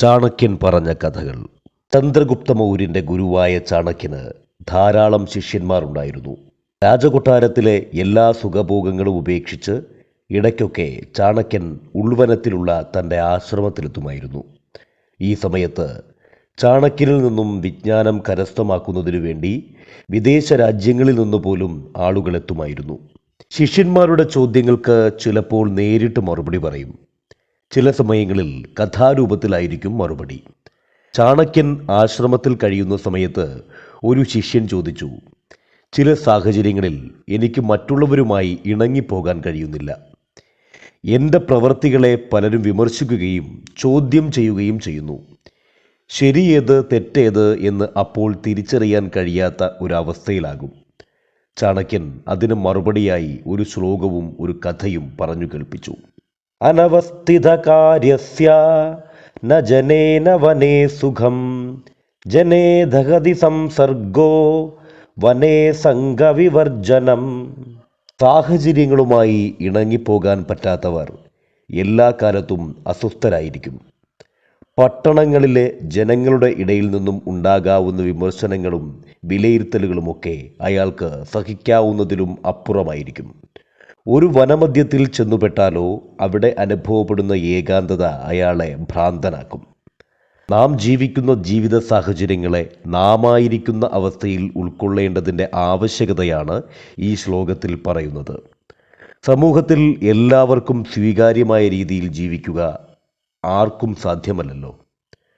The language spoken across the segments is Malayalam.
ചാണക്യൻ പറഞ്ഞ കഥകൾ. ചന്ദ്രഗുപ്ത മൗര്യന്റെ ഗുരുവായ ചാണക്യന് ധാരാളം ശിഷ്യന്മാരുണ്ടായിരുന്നു. രാജകൊട്ടാരത്തിലെ എല്ലാ സുഖഭോഗങ്ങളും ഉപേക്ഷിച്ച് ഇടയ്ക്കൊക്കെ ചാണക്യൻ ഉൾവനത്തിലുള്ള തന്റെ ആശ്രമത്തിലെത്തുമായിരുന്നു. ഈ സമയത്ത് ചാണക്യനിൽ നിന്നും വിജ്ഞാനം കരസ്ഥമാക്കുന്നതിനു വേണ്ടി വിദേശ രാജ്യങ്ങളിൽ നിന്ന് പോലും ആളുകളെത്തുമായിരുന്നു ശിഷ്യന്മാരുടെ ചോദ്യങ്ങൾക്ക് ചിലപ്പോൾ നേരിട്ട് മറുപടി പറയും. ചില സമയങ്ങളിൽ കഥാരൂപത്തിലായിരിക്കും മറുപടി. ചാണക്യൻ ആശ്രമത്തിൽ കഴിയുന്ന സമയത്ത് ഒരു ശിഷ്യൻ ചോദിച്ചു ചില സാഹചര്യങ്ങളിൽ എനിക്ക് മറ്റുള്ളവരുമായി ഇണങ്ങിപ്പോകാൻ കഴിയുന്നില്ല. എന്റെ പ്രവർത്തികളെ പലരും വിമർശിക്കുകയും ചോദ്യം ചെയ്യുകയും ചെയ്യുന്നു. ശരിയേത് തെറ്റേത് എന്ന് അപ്പോൾ തിരിച്ചറിയാൻ കഴിയാത്ത ഒരവസ്ഥയിലാകും ചാണക്യൻ അതിന് മറുപടിയായി ഒരു ശ്ലോകവും ഒരു കഥയും പറഞ്ഞു കേൾപ്പിച്ചു. അനവസ്ഥിത കാര്യസ്യ ന ജനേന വനേ സുഖം ജനേ ദഹതി സംസർഗോ വനേ സംഘവിവർജനം. സാഹചര്യങ്ങളുമായി ഇണങ്ങിപ്പോകാൻ പറ്റാത്തവർ എല്ലാ കാലത്തും അസ്വസ്ഥരായിരിക്കും. പട്ടണങ്ങളിലെ ജനങ്ങളുടെ ഇടയിൽ നിന്നും ഉണ്ടാകാവുന്ന വിമർശനങ്ങളും വിലയിരുത്തലുകളുമൊക്കെ അയാൾക്ക് സഹിക്കാവുന്നതിലും അപ്പുറമായിരിക്കും. ഒരു വനമധ്യത്തിൽ ചെന്നുപെട്ടാലോ അവിടെ അനുഭവപ്പെടുന്ന ഏകാന്തത അയാളെ ഭ്രാന്തനാക്കും. നാം ജീവിക്കുന്ന ജീവിത സാഹചര്യങ്ങളെ നാമായിരിക്കുന്ന അവസ്ഥയിൽ ഉൾക്കൊള്ളേണ്ടതിന്റെ ആവശ്യകതയാണ് ഈ ശ്ലോകത്തിൽ പറയുന്നത്. സമൂഹത്തിൽ എല്ലാവർക്കും സ്വീകാര്യമായ രീതിയിൽ ജീവിക്കുക ആർക്കും സാധ്യമല്ലല്ലോ.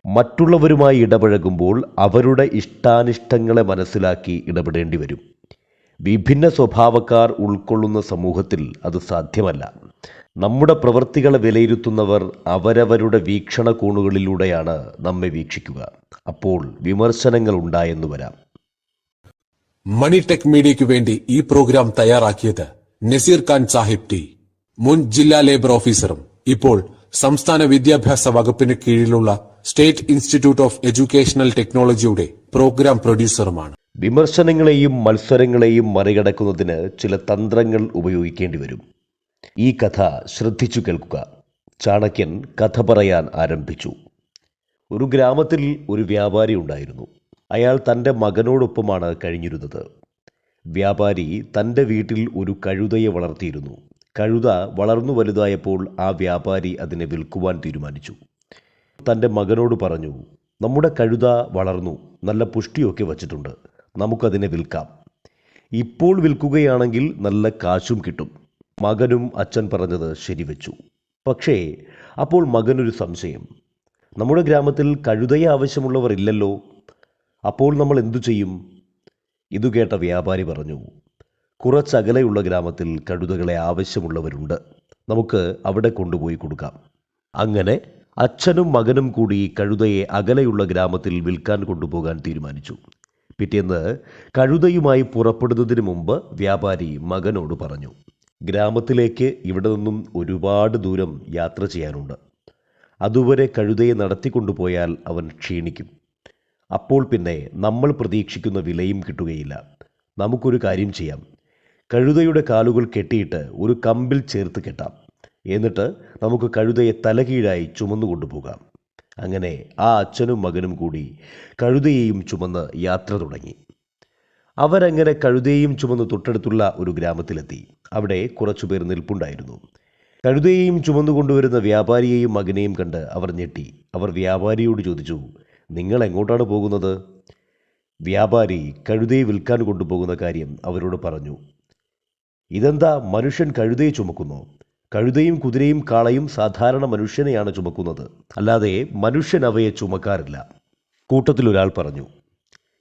മറ്റുള്ളവരുമായി ഇടപഴകുമ്പോൾ അവരുടെ ഇഷ്ടാനിഷ്ടങ്ങളെ മനസ്സിലാക്കി ഇടപെടേണ്ടി വരും. വിഭിന്ന സ്വഭാവക്കാർ ഉൾക്കൊള്ളുന്ന സമൂഹത്തിൽ അത് സാധ്യമല്ല. നമ്മുടെ പ്രവൃത്തികളെ വിലയിരുത്തുന്നവർ അവരവരുടെ വീക്ഷണകോണുകളിലൂടെയാണ് നമ്മെ വീക്ഷിക്കുക. അപ്പോൾ വിമർശനങ്ങൾ ഉണ്ടായെന്ന് വരാം. മണി ടെക് മീഡിയയ്ക്ക് വേണ്ടി ഈ പ്രോഗ്രാം തയ്യാറാക്കിയത് നസീർ ഖാൻ സാഹിബ് ടി. മുൻ ജില്ലാ ലേബർ ഓഫീസറും ഇപ്പോൾ സംസ്ഥാന വിദ്യാഭ്യാസ വകുപ്പിന് കീഴിലുള്ള സ്റ്റേറ്റ് ഇൻസ്റ്റിറ്റ്യൂട്ട് ഓഫ് എഡ്യൂക്കേഷണൽ ടെക്നോളജിയുടെ പ്രോഗ്രാം പ്രൊഡ്യൂസറുമാണ്. വിമർശനങ്ങളെയും മത്സരങ്ങളെയും മറികടക്കുന്നതിന് ചില തന്ത്രങ്ങൾ ഉപയോഗിക്കേണ്ടി വരും. ഈ കഥ ശ്രദ്ധിച്ചു കേൾക്കുക. ചാണക്യൻ കഥ പറയാൻ ആരംഭിച്ചു. ഒരു ഗ്രാമത്തിൽ ഒരു വ്യാപാരി ഉണ്ടായിരുന്നു. അയാൾ തന്റെ മകനോടൊപ്പമാണ് കഴിഞ്ഞിരുന്നത്. വ്യാപാരി തന്റെ വീട്ടിൽ ഒരു കഴുതയെ വളർത്തിയിരുന്നു. കഴുത വളർന്നു വലുതായപ്പോൾ ആ വ്യാപാരി അതിനെ വിൽക്കുവാൻ തീരുമാനിച്ചു. തന്റെ മകനോട് പറഞ്ഞു നമ്മുടെ കഴുത വളർന്നു. നല്ല പുഷ്ടിയൊക്കെ വച്ചിട്ടുണ്ട്. നമുക്കതിനെ വിൽക്കാം. ഇപ്പോൾ വിൽക്കുകയാണെങ്കിൽ നല്ല കാശും കിട്ടും. മകനും അച്ഛൻ പറഞ്ഞത് ശരിവെച്ചു. പക്ഷേ അപ്പോൾ മകനൊരു സംശയം. നമ്മുടെ ഗ്രാമത്തിൽ കഴുതയെ ആവശ്യമുള്ളവർ ഇല്ലല്ലോ. അപ്പോൾ നമ്മൾ എന്തു ചെയ്യും? ഇതു കേട്ട വ്യാപാരി പറഞ്ഞു കുറച്ചകലെയുള്ള ഗ്രാമത്തിൽ കഴുതകളെ ആവശ്യമുള്ളവരുണ്ട്. നമുക്ക് അവിടെ കൊണ്ടുപോയി കൊടുക്കാം. അങ്ങനെ അച്ഛനും മകനും കൂടി കഴുതയെ അകലെയുള്ള ഗ്രാമത്തിൽ വിൽക്കാൻ കൊണ്ടുപോകാൻ തീരുമാനിച്ചു. പിറ്റേന്ന് കഴുതയുമായി പുറപ്പെടുന്നതിന് മുമ്പ് വ്യാപാരി മകനോട് പറഞ്ഞു ഗ്രാമത്തിലേക്ക് ഇവിടെ നിന്നും ഒരുപാട് ദൂരം യാത്ര ചെയ്യാനുണ്ട്. അതുവരെ കഴുതയെ നടത്തിക്കൊണ്ടുപോയാൽ അവൻ ക്ഷീണിക്കും. അപ്പോൾ പിന്നെ നമ്മൾ പ്രതീക്ഷിക്കുന്ന വിലയും കിട്ടുകയില്ല. നമുക്കൊരു കാര്യം ചെയ്യാം. കഴുതയുടെ കാലുകൾ കെട്ടിയിട്ട് ഒരു കമ്പിൽ ചേർത്ത് കെട്ടാം. എന്നിട്ട് നമുക്ക് കഴുതയെ തലകീഴായി ചുമന്നു കൊണ്ടുപോകാം അങ്ങനെ ആ അച്ഛനും മകനും കൂടി കഴുതയെയും ചുമന്ന് യാത്ര തുടങ്ങി. അവരങ്ങനെ കഴുതയെയും ചുമന്ന് തൊട്ടടുത്തുള്ള ഒരു ഗ്രാമത്തിലെത്തി. അവിടെ കുറച്ചുപേർ നിൽപ്പുണ്ടായിരുന്നു. കഴുതയെയും ചുമന്നു കൊണ്ടുവരുന്ന വ്യാപാരിയെയും മകനെയും കണ്ട് അവർ ഞെട്ടി. അവർ വ്യാപാരിയോട് ചോദിച്ചു നിങ്ങൾ എങ്ങോട്ടാണ് പോകുന്നത്? വ്യാപാരി കഴുതയെ വിൽക്കാൻ കൊണ്ടുപോകുന്ന കാര്യം അവരോട് പറഞ്ഞു ഇതെന്താ മനുഷ്യൻ കഴുതയെ ചുമക്കുന്നു? കഴുതയും കുതിരയും കാളയും സാധാരണ മനുഷ്യനെയാണ് ചുമക്കുന്നത്. അല്ലാതെ മനുഷ്യൻ അവയെ ചുമക്കാറില്ല. കൂട്ടത്തിൽ ഒരാൾ പറഞ്ഞു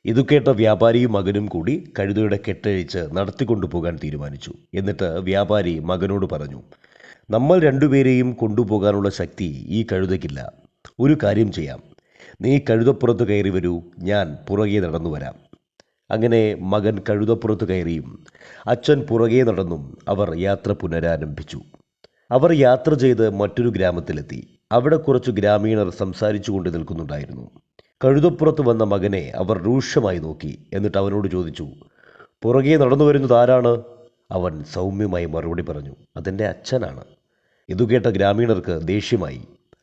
ഇതു കേട്ട വ്യാപാരിയും മകനും കൂടി കഴുതയുടെ കെട്ടഴിച്ച് നടത്തിക്കൊണ്ടുപോകാൻ തീരുമാനിച്ചു. എന്നിട്ട് വ്യാപാരി മകനോട് പറഞ്ഞു നമ്മൾ രണ്ടുപേരെയും കൊണ്ടുപോകാനുള്ള ശക്തി ഈ കഴുതയ്ക്കില്ല. ഒരു കാര്യം ചെയ്യാം. നീ കഴുതപ്പുറത്ത് കയറി വരൂ. ഞാൻ പുറകെ നടന്നു വരാം. അങ്ങനെ മകൻ കഴുതപ്പുറത്ത് കയറിയും അച്ഛൻ പുറകെ നടന്നും അവർ യാത്ര പുനരാരംഭിച്ചു. അവർ യാത്ര ചെയ്ത് മറ്റൊരു ഗ്രാമത്തിലെത്തി. അവിടെ കുറച്ച് ഗ്രാമീണർ സംസാരിച്ചു കൊണ്ട് നിൽക്കുന്നുണ്ടായിരുന്നു. കഴുതപ്പുറത്ത് വന്ന മകനെ അവർ രൂക്ഷമായി നോക്കി എന്നിട്ട് അവനോട് ചോദിച്ചു പുറകെ നടന്നു വരുന്നത് ആരാണ്? അവൻ സൗമ്യമായി മറുപടി പറഞ്ഞു അതെന്റെ അച്ഛനാണ്. ഇതു കേട്ട ഗ്രാമീണർക്ക് ദേഷ്യമായി.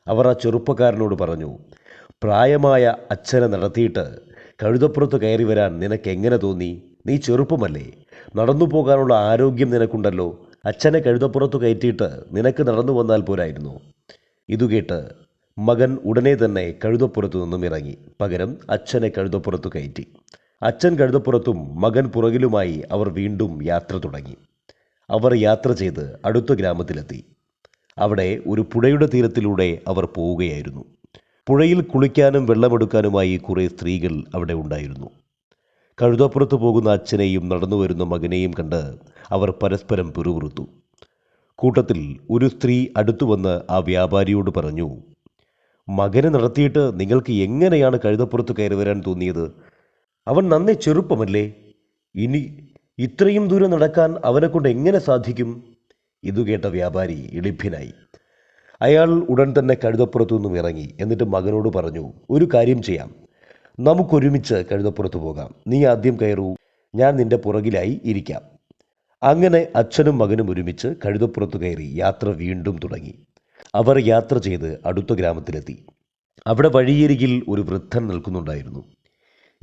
അവർ ആ ചെറുപ്പക്കാരനോട് പറഞ്ഞു പ്രായമായ അച്ഛനെ നടത്തിയിട്ട് കഴുതപ്പുറത്ത് കയറി വരാൻ നിനക്ക് എങ്ങനെ തോന്നി? നീ ചെറുപ്പമല്ലേ. നടന്നു പോകാനുള്ള ആരോഗ്യം നിനക്കുണ്ടല്ലോ. അച്ഛനെ കഴുതപ്പുറത്ത് കയറ്റിയിട്ട് നിനക്ക് നടന്നു വന്നാൽ പോരായിരുന്നു. ഇതു കേട്ട് മകൻ ഉടനെ തന്നെ കഴുതപ്പുറത്തു നിന്നും ഇറങ്ങി. പകരം അച്ഛനെ കഴുതപ്പുറത്തു കയറ്റി. അച്ഛൻ കഴുതപ്പുറത്തും മകൻ പുറകിലുമായി അവർ വീണ്ടും യാത്ര തുടങ്ങി. അവർ യാത്ര ചെയ്ത് അടുത്ത ഗ്രാമത്തിലെത്തി. അവിടെ ഒരു പുഴയുടെ തീരത്തിലൂടെ അവർ പോവുകയായിരുന്നു. പുഴയിൽ കുളിക്കാനും വെള്ളമെടുക്കാനുമായി കുറേ സ്ത്രീകൾ അവിടെ ഉണ്ടായിരുന്നു. കഴുതപ്പുറത്ത് പോകുന്ന അച്ഛനെയും നടന്നു വരുന്ന മകനെയും കണ്ട് അവർ പരസ്പരം പിറുപിറുത്തു. കൂട്ടത്തിൽ ഒരു സ്ത്രീ അടുത്തു വന്ന് ആ വ്യാപാരിയോട് പറഞ്ഞു മകനെ നടത്തിയിട്ട് നിങ്ങൾക്ക് എങ്ങനെയാണ് കഴുതപ്പുറത്ത് കയറി വരാൻ തോന്നിയത്? അവൻ നന്നേ ചെറുപ്പമല്ലേ. ഇനി ഇത്രയും ദൂരം നടക്കാൻ അവനെ കൊണ്ട് എങ്ങനെ സാധിക്കും? ഇതു കേട്ട വ്യാപാരി ഇളിഭ്യനായി അയാൾ ഉടൻ തന്നെ കഴുതപ്പുറത്തു നിന്നും ഇറങ്ങി. എന്നിട്ട് മകനോട് പറഞ്ഞു ഒരു കാര്യം ചെയ്യാം. നമുക്കൊരുമിച്ച് കഴുതപ്പുറത്ത് പോകാം. നീ ആദ്യം കയറൂ. ഞാൻ നിന്റെ പുറകിലായി ഇരിക്കാം. അങ്ങനെ അച്ഛനും മകനും ഒരുമിച്ച് കഴുതപ്പുറത്ത് കയറി യാത്ര വീണ്ടും തുടങ്ങി. അവർ യാത്ര ചെയ്ത് അടുത്ത ഗ്രാമത്തിലെത്തി. അവിടെ വഴിയരികിൽ ഒരു വൃദ്ധൻ നിൽക്കുന്നുണ്ടായിരുന്നു.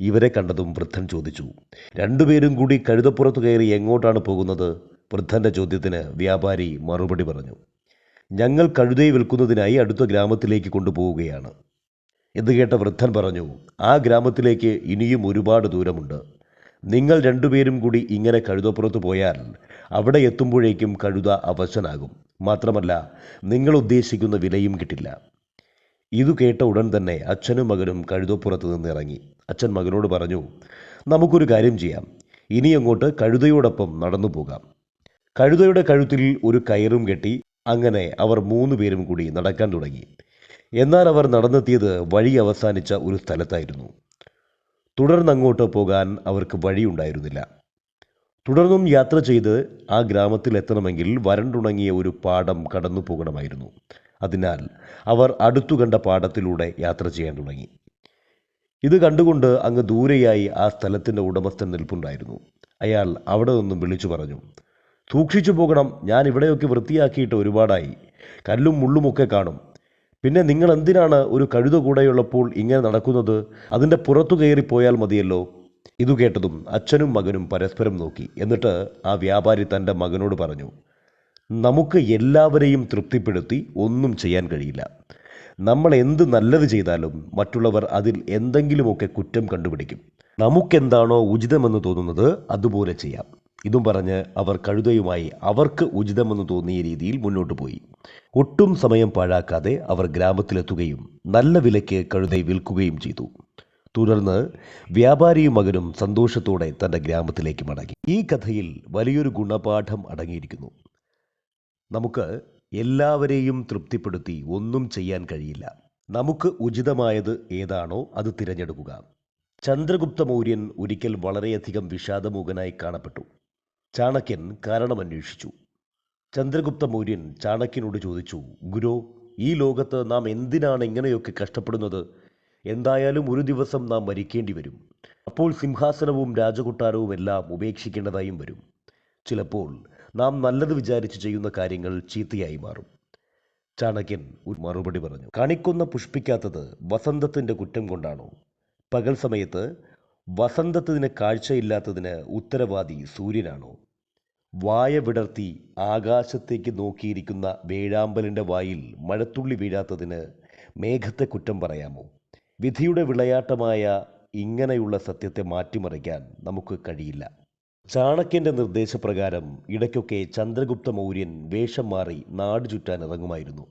ഇവരെ കണ്ടതും വൃദ്ധൻ ചോദിച്ചു രണ്ടുപേരും കൂടി കഴുതപ്പുറത്ത് കയറി എങ്ങോട്ടാണ് പോകുന്നത്? വൃദ്ധന്റെ ചോദ്യത്തിന് വ്യാപാരി മറുപടി പറഞ്ഞു ഞങ്ങൾ കഴുതയെ വിൽക്കുന്നതിനായി അടുത്ത ഗ്രാമത്തിലേക്ക് കൊണ്ടുപോവുകയാണ്. എന്ന് കേട്ട വൃദ്ധൻ പറഞ്ഞു ആ ഗ്രാമത്തിലേക്ക് ഇനിയും ഒരുപാട് ദൂരമുണ്ട്. നിങ്ങൾ രണ്ടുപേരും കൂടി ഇങ്ങനെ കഴുതപ്പുറത്ത് പോയാൽ അവിടെ എത്തുമ്പോഴേക്കും കഴുത അവശനാകും. മാത്രമല്ല നിങ്ങൾ ഉദ്ദേശിക്കുന്ന വിലയും കിട്ടില്ല. ഇതു കേട്ട ഉടൻ തന്നെ അച്ഛനും മകനും കഴുതപ്പുറത്ത് നിന്ന് ഇറങ്ങി. അച്ഛൻ മകനോട് പറഞ്ഞു നമുക്കൊരു കാര്യം ചെയ്യാം. ഇനി അങ്ങോട്ട് കഴുതയോടൊപ്പം നടന്നു പോകാം. കഴുതയുടെ കഴുത്തിൽ ഒരു കയറും കെട്ടി അങ്ങനെ അവർ മൂന്ന് പേരും കൂടി നടക്കാൻ തുടങ്ങി. എന്നാൽ അവർ നടന്നെത്തിയത് വഴി അവസാനിച്ച ഒരു സ്ഥലത്തായിരുന്നു. തുടർന്നങ്ങോട്ട് പോകാൻ അവർക്ക് വഴിയുണ്ടായിരുന്നില്ല. തുടർന്നും യാത്ര ചെയ്ത് ആ ഗ്രാമത്തിൽ എത്തണമെങ്കിൽ വരണ്ടുണങ്ങിയ ഒരു പാടം കടന്നു പോകണമായിരുന്നു. അതിനാൽ അവർ അടുത്തു കണ്ട പാടത്തിലൂടെ യാത്ര ചെയ്യാൻ തുടങ്ങി. ഇത് കണ്ടുകൊണ്ട് അങ്ങ് ദൂരെയായി ആ സ്ഥലത്തിന്റെ ഉടമസ്ഥൻ നിൽപ്പുണ്ടായിരുന്നു. അയാൾ അവിടെ നിന്നും വിളിച്ചു പറഞ്ഞു സൂക്ഷിച്ചു പോകണം. ഞാൻ ഇവിടെയൊക്കെ വൃത്തിയാക്കിയിട്ട് ഒരുപാടായി. കല്ലും മുള്ളുമൊക്കെ കാണും. പിന്നെ നിങ്ങൾ എന്തിനാണ് ഒരു കഴുത കൂടെയുള്ളപ്പോൾ ഇങ്ങനെ നടക്കുന്നത്? അതിന്റെ പുറത്തു കയറിപ്പോയാൽ മതിയല്ലോ. ഇതു കേട്ടതും അച്ഛനും മകനും പരസ്പരം നോക്കി. എന്നിട്ട് ആ വ്യാപാരി തന്റെ മകനോട് പറഞ്ഞു നമുക്ക് എല്ലാവരെയും തൃപ്തിപ്പെടുത്തി ഒന്നും ചെയ്യാൻ കഴിയില്ല. നമ്മൾ എന്ത് നല്ലത് ചെയ്താലും മറ്റുള്ളവർ അതിൽ എന്തെങ്കിലുമൊക്കെ കുറ്റം കണ്ടുപിടിക്കും. നമുക്കെന്താണോ ഉചിതമെന്ന് തോന്നുന്നത് അതുപോലെ ചെയ്യാം. ഇതും പറഞ്ഞ് അവർ കഴുതയുമായി അവർക്ക് ഉചിതമെന്ന് തോന്നിയ രീതിയിൽ മുന്നോട്ട് പോയി. ഒട്ടും സമയം പാഴാക്കാതെ അവർ ഗ്രാമത്തിലെത്തുകയും നല്ല വിലയ്ക്ക് കഴുതയെ വിൽക്കുകയും ചെയ്തു. തുടർന്ന് വ്യാപാരിയും മകനും സന്തോഷത്തോടെ തന്റെ ഗ്രാമത്തിലേക്ക് മടങ്ങി. ഈ കഥയിൽ വലിയൊരു ഗുണപാഠം അടങ്ങിയിരിക്കുന്നു. നമുക്ക് എല്ലാവരെയും തൃപ്തിപ്പെടുത്തി ഒന്നും ചെയ്യാൻ കഴിയില്ല. നമുക്ക് ഉചിതമായത് ഏതാണോ അത് തിരഞ്ഞെടുക്കുക. ചന്ദ്രഗുപ്ത മൗര്യൻ ഒരിക്കൽ വളരെയധികം വിഷാദമുഖനായി കാണപ്പെട്ടു. ചാണക്യൻ കാരണമന്വേഷിച്ചു. ചന്ദ്രഗുപ്ത മൗര്യൻ ചാണക്യനോട് ചോദിച്ചു ഗുരു ഈ ലോകത്ത് നാം എന്തിനാണ് ഇങ്ങനെയൊക്കെ കഷ്ടപ്പെടുന്നത്? എന്തായാലും ഒരു ദിവസം നാം മരിക്കേണ്ടി വരും. അപ്പോൾ സിംഹാസനവും രാജകൊട്ടാരവും എല്ലാം ഉപേക്ഷിക്കേണ്ടതായും വരും. ചിലപ്പോൾ നാം നല്ലത് വിചാരിച്ച് ചെയ്യുന്ന കാര്യങ്ങൾ ചീത്തയായി മാറും. ചാണക്യൻ ഒരു മറുപടി പറഞ്ഞു കണിക്കൊന്ന പുഷ്പിക്കാത്തത് വസന്തത്തിന്റെ കുറ്റം കൊണ്ടാണോ? പകൽ സമയത്ത് വസന്തത്തിന് കാഴ്ചയില്ലാത്തതിന് ഉത്തരവാദി സൂര്യനാണോ? വായ വിടർത്തി ആകാശത്തേക്ക് നോക്കിയിരിക്കുന്ന വേഴാമ്പലിന്റെ വായിൽ മഴത്തുള്ളി വീഴാത്തതിന് മേഘത്തെ കുറ്റം പറയാമോ? വിധിയുടെ വിളയാട്ടമായ ഇങ്ങനെയുള്ള സത്യത്തെ മാറ്റിമറിക്കാൻ നമുക്ക് കഴിയില്ല. ചാണക്യന്റെ നിർദ്ദേശപ്രകാരം ഇടയ്ക്കൊക്കെ ചന്ദ്രഗുപ്ത മൗര്യൻ വേഷം മാറി നാട് ചുറ്റാൻ ഇറങ്ങുമായിരുന്നു.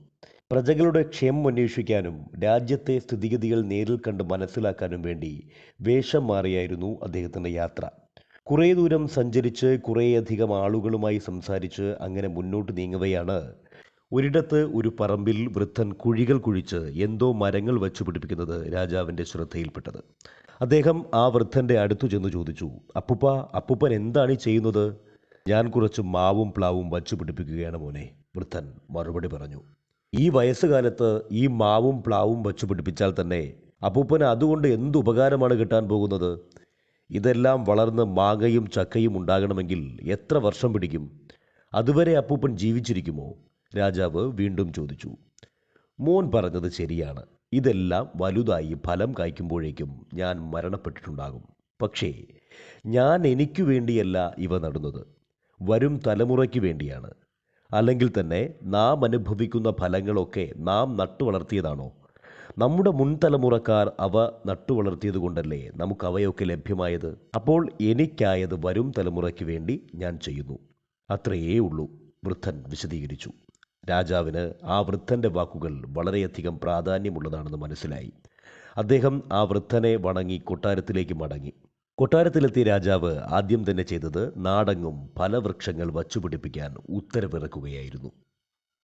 പ്രജകളുടെ ക്ഷേമം അന്വേഷിക്കാനും രാജ്യത്തെ സ്ഥിതിഗതികൾ നേരിൽ കണ്ട് മനസ്സിലാക്കാനും വേണ്ടി വേഷം മാറിയായിരുന്നു അദ്ദേഹത്തിന്റെ യാത്ര. കുറേ ദൂരം സഞ്ചരിച്ച് കുറേയധികം ആളുകളുമായി സംസാരിച്ച് അങ്ങനെ മുന്നോട്ട് നീങ്ങുകയാണ്. ഒരിടത്ത് ഒരു പറമ്പിൽ വൃദ്ധൻ കുഴികൾ കുഴിച്ച് എന്തോ മരങ്ങൾ വച്ചു പിടിപ്പിക്കുന്നത് രാജാവിന്റെ ശ്രദ്ധയിൽപ്പെട്ടത്. അദ്ദേഹം ആ വൃദ്ധന്റെ അടുത്തു ചെന്ന് ചോദിച്ചു അപ്പുപ്പ അപ്പുപ്പൻ എന്താണ് ചെയ്യുന്നത്? ഞാൻ കുറച്ച് മാവും പ്ലാവും വച്ചു പിടിപ്പിക്കുകയാണ് മോനെ വൃദ്ധൻ മറുപടി പറഞ്ഞു. ഈ വയസ്സുകാലത്ത് ഈ മാവും പ്ലാവും വച്ചു പിടിപ്പിച്ചാൽ തന്നെ അപ്പൂപ്പന് അതുകൊണ്ട് എന്ത് ഉപകാരമാണ് കിട്ടാൻ പോകുന്നത്? ഇതെല്ലാം വളർന്ന് മാങ്ങയും ചക്കയും ഉണ്ടാകണമെങ്കിൽ എത്ര വർഷം പിടിക്കും? അതുവരെ അപ്പൂപ്പൻ ജീവിച്ചിരിക്കുമോ? രാജാവ് വീണ്ടും ചോദിച്ചു. മോൻ പറഞ്ഞത് ശരിയാണ്. ഇതെല്ലാം വലുതായി ഫലം കായ്ക്കുമ്പോഴേക്കും ഞാൻ മരണപ്പെട്ടിട്ടുണ്ടാകും. പക്ഷേ ഞാൻ എനിക്കു വേണ്ടിയല്ല ഇവ നടുന്നത്. വരും തലമുറയ്ക്ക് വേണ്ടിയാണ്. അല്ലെങ്കിൽ തന്നെ നാം അനുഭവിക്കുന്ന ഫലങ്ങളൊക്കെ നാം നട്ടുവളർത്തിയതാണോ? നമ്മുടെ മുൻതലമുറക്കാർ അവ നട്ടുവളർത്തിയത് കൊണ്ടല്ലേ നമുക്ക് അവയൊക്കെ ലഭ്യമായത്? അപ്പോൾ എനിക്കായത് വരും തലമുറയ്ക്ക് വേണ്ടി ഞാൻ ചെയ്യുന്നു. അത്രയേ ഉള്ളൂ. വൃദ്ധൻ വിശദീകരിച്ചു. രാജാവിന് ആ വൃദ്ധന്റെ വാക്കുകൾ വളരെയധികം പ്രാധാന്യമുള്ളതാണെന്ന് മനസ്സിലായി. അദ്ദേഹം ആ വൃദ്ധനെ വണങ്ങി കൊട്ടാരത്തിലേക്ക് മടങ്ങി. കൊട്ടാരത്തിലെത്തിയ രാജാവ് ആദ്യം തന്നെ ചെയ്തത് നാടങ്ങും ഫലവൃക്ഷങ്ങൾ വച്ചുപിടിപ്പിക്കാൻ ഉത്തരവിറക്കുകയായിരുന്നു.